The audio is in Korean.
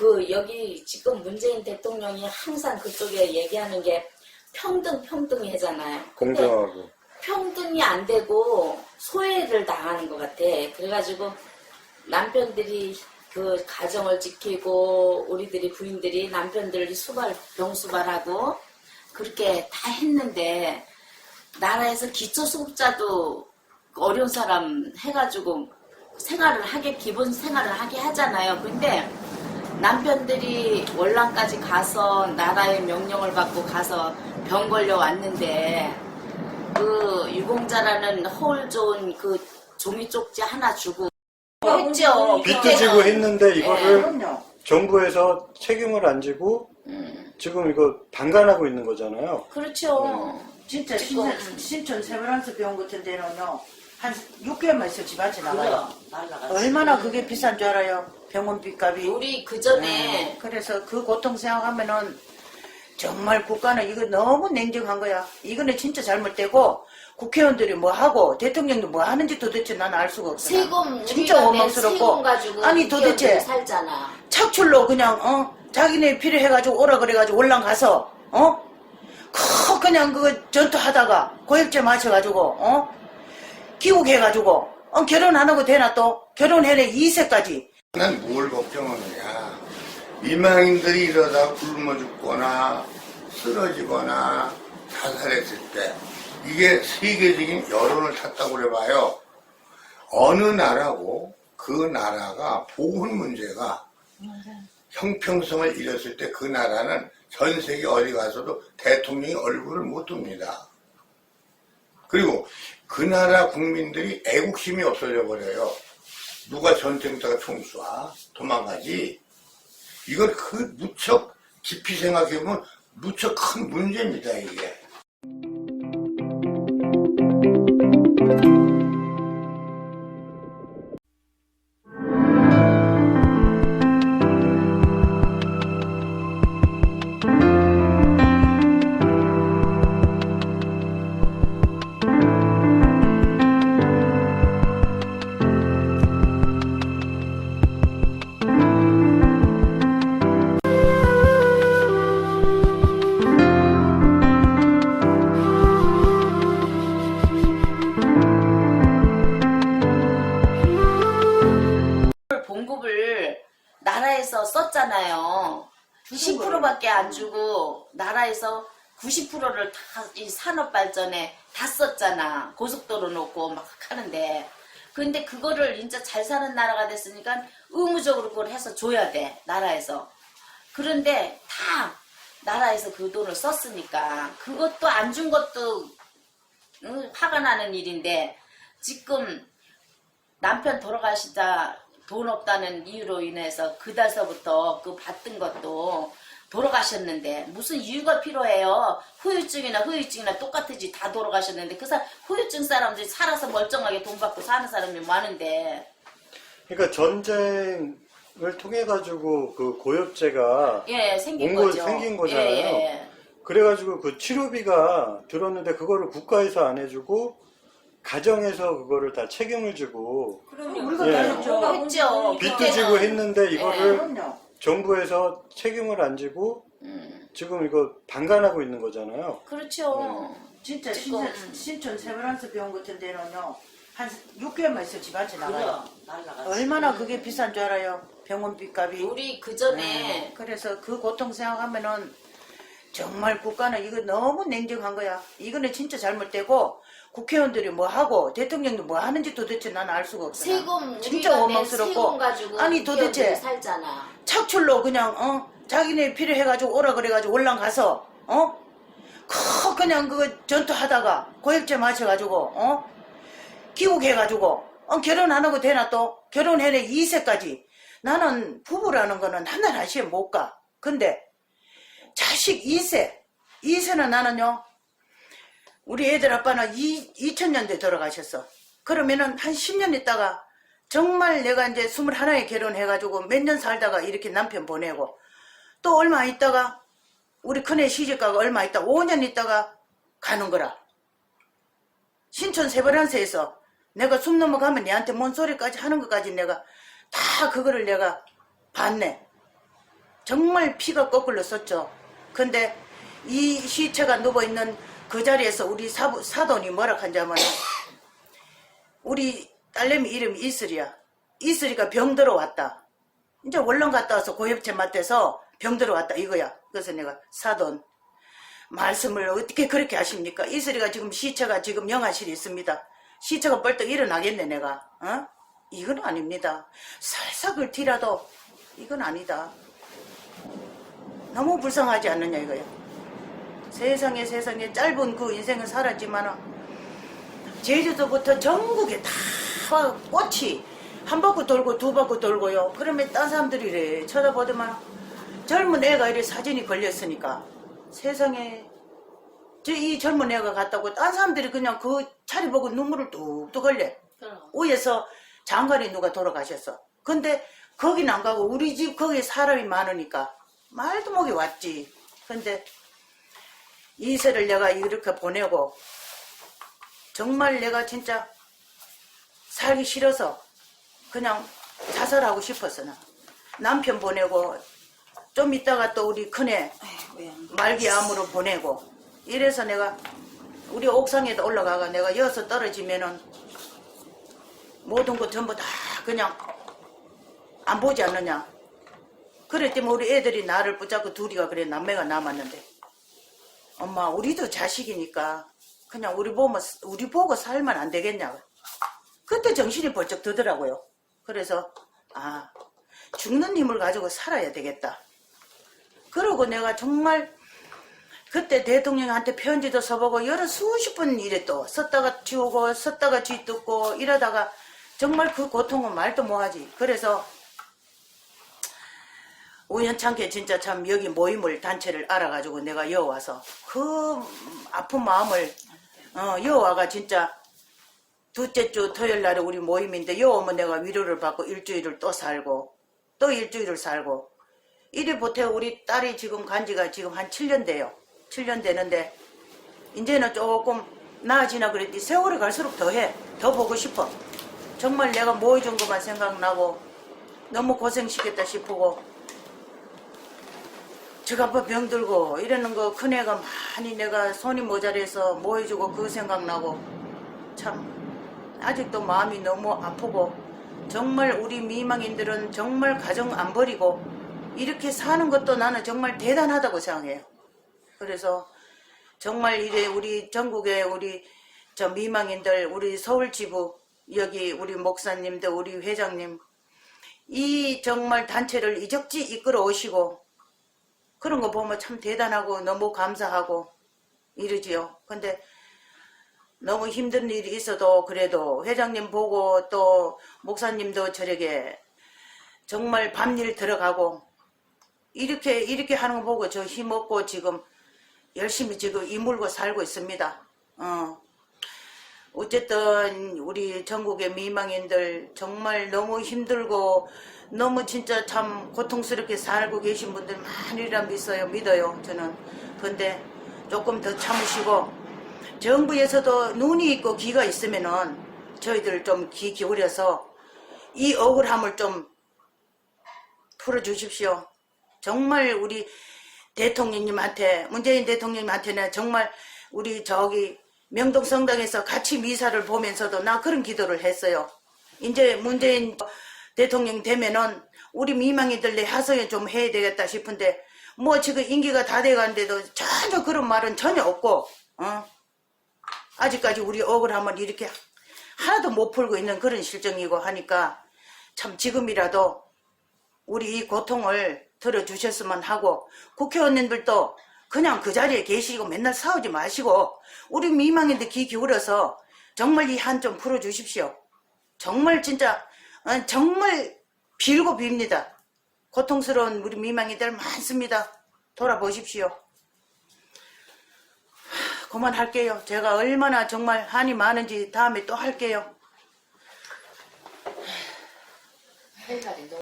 그 여기 지금 문재인 대통령이 항상 그쪽에 얘기하는 게 평등 평등이 하잖아요. 근데 공정하고. 평등이 안 되고 소외를 당하는 것 같아. 그래가지고 남편들이 그 가정을 지키고 우리들이 부인들이 남편들이 수발 병수발하고 그렇게 다 했는데 나라에서 기초수급자도 어려운 사람 해가지고 생활을 하게 기본 생활을 하게 하잖아요. 근데 남편들이 월남까지 가서 나라의 명령을 받고 가서 병 걸려 왔는데 그 유공자라는 허울 좋은 그 종이 쪽지 하나 주고 했죠. 빚도 지고 했는데 네. 이거를 그럼요. 정부에서 책임을 안 지고 음, 지금 이거 방관하고 있는 거잖아요. 그렇죠. 진짜 지금- 신천, 신천 세브란스 병원 같은 데는요. 한 6개월만 있어 집안에 나가요. 날라갔어. 얼마나 그게 비싼 줄 알아요? 병원비 값이. 우리 그 전에 네. 그래서 그 고통 생각하면은 정말 국가는 이거 너무 냉정한 거야. 이거는 진짜 잘못되고 국회의원들이 뭐 하고 대통령도 뭐 하는지 도대체 난알 수가 없어. 세금 진짜 우리가 낸 원망스럽고. 세금 가지고 아니 도대체 살잖아. 착출로 그냥 어 자기네 필요해가지고 오라 그래가지고 올랑 가서 어크 그냥 그거 전투하다가 고액제 마셔가지고 어 기국해가지고 어 결혼 안 하고 되나 또 결혼해내 2세까지 난 뭘 걱정하느냐. 이망인들이 이러다 굶어 죽거나 쓰러지거나 자살했을 때 이게 세계적인 여론을 탔다고 그래봐요. 어느 나라고 그 나라가 보건 문제가 형평성을 잃었을 때 그 나라는 전 세계 어디 가서도 대통령이 얼굴을 못 둡니다. 그리고 그 나라 국민들이 애국심이 없어져 버려요. 누가 전쟁터가 총 쏴? 도망가지? 이건 그 무척 깊이 생각해 보면 무척 큰 문제입니다, 이게. 썼잖아요. 10%밖에 안 주고 나라에서 90%를 다 이 산업 발전에 다 썼잖아. 고속도로 놓고 막 하는데. 근데 그거를 진짜 잘 사는 나라가 됐으니까 의무적으로 그걸 해서 줘야 돼. 나라에서. 그런데 다 나라에서 그 돈을 썼으니까 그것도 안 준 것도 응, 화가 나는 일인데 지금 남편 돌아가시다 돈 없다는 이유로 인해서 그 달서부터 그 받던 것도 돌아가셨는데 무슨 이유가 필요해요? 후유증이나 후유증이나 똑같으지 다 돌아가셨는데 그 사람 후유증 사람들이 살아서 멀쩡하게 돈 받고 사는 사람이 많은데 그러니까 전쟁을 통해 가지고 그 고엽제가 예 생긴 거죠. 생긴 거잖아요. 예, 예. 그래가지고 그 치료비가 들었는데 그거를 국가에서 안 해주고 가정에서 그거를 다 책임을 지고 우리가 예. 다 했죠. 했죠. 빚도 그때는. 지고 했는데 예. 이거를 그럼요. 정부에서 책임을 안 지고 음, 지금 이거 방관하고 있는 거잖아요. 그렇죠. 진짜 지금, 신천, 음. 신천 세브란스 병원 같은 데는요. 한 6개월만 있어 집안에 나가요. 날라갔어. 얼마나 그게 비싼 줄 알아요? 병원비 값이. 우리 그 전에 네. 그래서 그 고통 생각하면은 정말 국가는 이거 너무 냉정한 거야. 이거는 진짜 잘못되고 국회의원들이 뭐 하고 대통령도 뭐 하는지 도대체 난 알 수가 없어. 세금 진짜 우리가 낸 원망스럽고. 세금 가지고 아니 도대체 살잖아. 착출로 그냥 어 자기네 필요해가지고 오라 그래가지고 올랑 가서 어크 그냥 그거 전투하다가 고액제 마셔가지고 어 기국해가지고 어 결혼 안 하고 되나 또 결혼해내 2세까지 나는 부부라는 거는 하늘 아시에 못 가. 근데 자식 2세 2세는 나는요 우리 애들 아빠는 2, 2000년대 돌아가셨어. 그러면은 한 10년 있다가 정말 내가 이제 21에 결혼해가지고 몇 년 살다가 이렇게 남편 보내고 또 얼마 있다가 우리 큰애 시집가가 얼마 있다 5년 있다가 가는 거라. 신촌 세브란스에서 내가 숨 넘어가면 내한테 뭔 소리까지 하는 것까지 내가 다 그거를 내가 봤네. 정말 피가 거꾸로 썼죠. 근데 이 시체가 누워있는 그 자리에서 우리 사, 사돈이 뭐라 한자면 우리 딸내미 이름이 이슬이야. 이슬이가 병 들어왔다. 이제 원룸 갔다 와서 고엽체 맞대서 병 들어왔다 이거야. 그래서 내가 사돈 말씀을 어떻게 그렇게 하십니까? 이슬이가 지금 시체가 지금 영화실에 있습니다. 시체가 벌떡 일어나겠네 내가. 어? 이건 아닙니다. 살싹을 티라도 이건 아니다. 너무 불쌍하지 않느냐 이거야. 세상에 세상에 짧은 그 인생은 살았지만 제주도부터 전국에 다 꽃이 한 바퀴 돌고 두 바퀴 돌고요. 그러면 딴 사람들이 이래 쳐다보더만 젊은 애가 이래 사진이 걸렸으니까 세상에 저 이 젊은 애가 갔다고 딴 사람들이 그냥 그 차리 보고 눈물을 뚝뚝 흘려. 위에서 장관이 누가 돌아가셨어. 근데 거긴 안 가고 우리 집 거기 사람이 많으니까 말도 못이 왔지. 근데 이세를 내가 이렇게 보내고 정말 내가 진짜 살기 싫어서 그냥 자살하고 싶었어 나. 남편 보내고 좀 있다가 또 우리 큰애 말기암으로 보내고 이래서 내가 우리 옥상에도 올라가가 내가 여기서 떨어지면은 모든 것 전부 다 그냥 안 보지 않느냐 그랬더니 우리 애들이 나를 붙잡고 둘이가 그래 남매가 남았는데 엄마 우리도 자식이니까 그냥 우리 보면 우리 보고 살면 안 되겠냐 그때 정신이 벌쩍 드더라고요. 그래서 아 죽는 힘을 가지고 살아야 되겠다. 그러고 내가 정말 그때 대통령한테 편지도 써보고 여러 수십 번 이래 또 썼다가 지우고 썼다가 쥐뜯고 이러다가 정말 그 고통은 말도 못하지. 그래서 우연찮게 진짜 참 여기 모임을 단체를 알아가지고 내가 여 와서 그 아픈 마음을 어, 여 와가 진짜 둘째 주 토요일 날에 우리 모임인데 여 오면 내가 위로를 받고 일주일을 또 살고 또 일주일을 살고 이래 보태 우리 딸이 지금 간 지가 지금 한 7년 돼요. 7년 되는데 이제는 조금 나아지나 그랬더니 세월이 갈수록 더해. 더 보고 싶어. 정말 내가 모여준 것만 생각나고 너무 고생시켰다 싶고 제가 아빠 병들고 이러는 거 큰애가 많이 내가 손이 모자라서 모여주고 그 생각나고 참 아직도 마음이 너무 아프고 정말 우리 미망인들은 정말 가정 안 버리고 이렇게 사는 것도 나는 정말 대단하다고 생각해요. 그래서 정말 이래 우리 전국에 우리 저 미망인들 우리 서울지부 여기 우리 목사님들 우리 회장님 이 정말 단체를 이적지 이끌어 오시고 그런 거 보면 참 대단하고 너무 감사하고 이러지요. 근데 너무 힘든 일이 있어도 그래도 회장님 보고 또 목사님도 저에게 정말 밤일 들어가고 이렇게 이렇게 하는 거 보고 저 힘없고 지금 열심히 지금 이물고 살고 있습니다. 어. 어쨌든 우리 전국의 미망인들 정말 너무 힘들고 너무 진짜 참 고통스럽게 살고 계신 분들 많이라 믿어요 믿어요 저는. 근데 조금 더 참으시고 정부에서도 눈이 있고 귀가 있으면은 저희들 좀 귀 기울여서 이 억울함을 좀 풀어주십시오. 정말 우리 대통령님한테 문재인 대통령님한테는 정말 우리 저기 명동 성당에서 같이 미사를 보면서도 나 그런 기도를 했어요. 이제 문재인 대통령 되면은 우리 미망이들 내 하소연 좀 해야 되겠다 싶은데 뭐 지금 임기가 다 돼가는데도 전혀 그런 말은 전혀 없고 어? 아직까지 우리 억울함을 이렇게 하나도 못 풀고 있는 그런 실정이고 하니까 참 지금이라도 우리 이 고통을 들어주셨으면 하고 국회의원님들도 그냥 그 자리에 계시고 맨날 싸우지 마시고 우리 미망인들 귀 기울여서 정말 이 한 좀 풀어주십시오. 정말 진짜 어, 정말 빌고 빕니다. 고통스러운 우리 미망이들 많습니다. 돌아보십시오. 하, 그만할게요. 제가 얼마나 정말 한이 많은지 다음에 또 할게요.